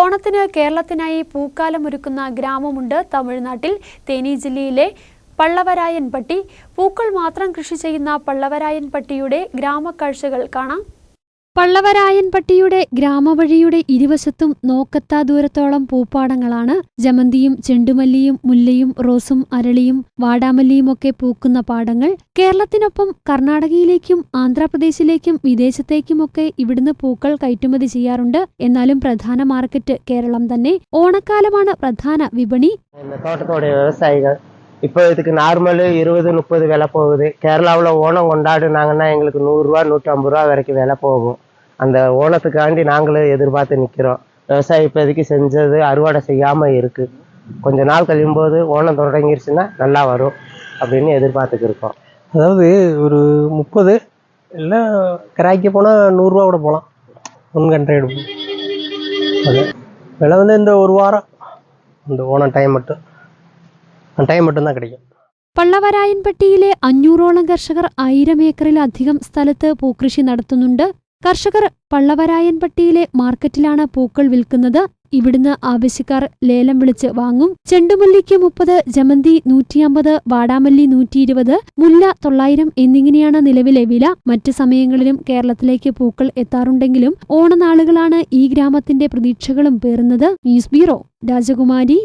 ഓണത്തിന് കേരളത്തിനായി പൂക്കാലം ഒരുക്കുന്ന ഗ്രാമമുണ്ട് തമിഴ്നാട്ടിൽ. തേനി ജില്ലയിലെ പള്ളവരായൻപട്ടി. പൂക്കൾ മാത്രം കൃഷി ചെയ്യുന്ന പള്ളവരായൻപട്ടിയുടെ ഗ്രാമക്കാഴ്ചകൾ കാണാം. പള്ളവരായൻപട്ടിയുടെ ഗ്രാമവഴിയുടെ ഇരുവശത്തും നോക്കത്താ ദൂരത്തോളം പൂപ്പാടങ്ങളാണ് ജമന്തിയും ചെണ്ടുമല്ലിയും മുല്ലയും റോസും അരളിയും വാടാമല്ലിയുമൊക്കെ പൂക്കുന്ന പാടങ്ങൾ കേരളത്തിനൊപ്പം കർണാടകയിലേക്കും ആന്ധ്രാപ്രദേശിലേക്കും വിദേശത്തേക്കുമൊക്കെ ഇവിടുന്ന് പൂക്കൾ കയറ്റുമതി ചെയ്യാറുണ്ട് എന്നാലും പ്രധാന മാർക്കറ്റ് കേരളം തന്നെ ഓണക്കാലമാണ് പ്രധാന വിപണി இந்த தோட்டத்தோடைய விவசாயிகள் இப்போ இதுக்கு நார்மலு இருபது முப்பது விலை போகுது கேரளாவில் ஓணம் கொண்டாடுனாங்கன்னா எங்களுக்கு நூறுரூவா நூற்றம்பது ரூபா வரைக்கும் விலை போகும் அந்த ஓணத்துக்காண்டி நாங்களும் எதிர்பார்த்து நிற்கிறோம் விவசாயி இப்போதைக்கு செஞ்சது அறுவடை செய்யாமல் இருக்குது கொஞ்ச நாள் கழியும் போது ஓணம் தொடங்கிருச்சுன்னா நல்லா வரும் அப்படின்னு எதிர்பார்த்துக்கு இருக்கோம் அதாவது ஒரு முப்பது இல்லை கிராய்க்கு போனால் நூறுரூவா கூட போகலாம் ஒன் ஹண்ட்ரட் அது விலை வந்து இந்த ஒரு வாரம் இந்த ஓணம் டைம் மட்டும் அந்த டைம் மட்டும்தான் கிடைக்கும் പള്ളവരായൻപട്ടിയിലെ അഞ്ഞൂറോളം കർഷകർ ആയിരം ഏക്കറിലധികം സ്ഥലത്ത് പൂക്കൃഷി നടത്തുന്നുണ്ട് കർഷകർ പള്ളവരായൻപട്ടിയിലെ മാർക്കറ്റിലാണ് പൂക്കൾ വിൽക്കുന്നത്. ഇവിടുന്ന് ആവശ്യക്കാർ ലേലം വിളിച്ച് വാങ്ങും. ചെണ്ടുമല്ലിക്ക് മുപ്പത് ജമന്തി നൂറ്റിയമ്പത് വാടാമല്ലി നൂറ്റി ഇരുപത് മുല്ല തൊള്ളായിരം എന്നിങ്ങനെയാണ് നിലവിലെ വില. മറ്റ് സമയങ്ങളിലും കേരളത്തിലേക്ക് പൂക്കൾ എത്താറുണ്ടെങ്കിലും ഓണനാളുകളാണ് ഈ ഗ്രാമത്തിന്റെ പ്രതീക്ഷകളും പേറുന്നത്. ന്യൂസ് ബ്യൂറോ രാജകുമാരി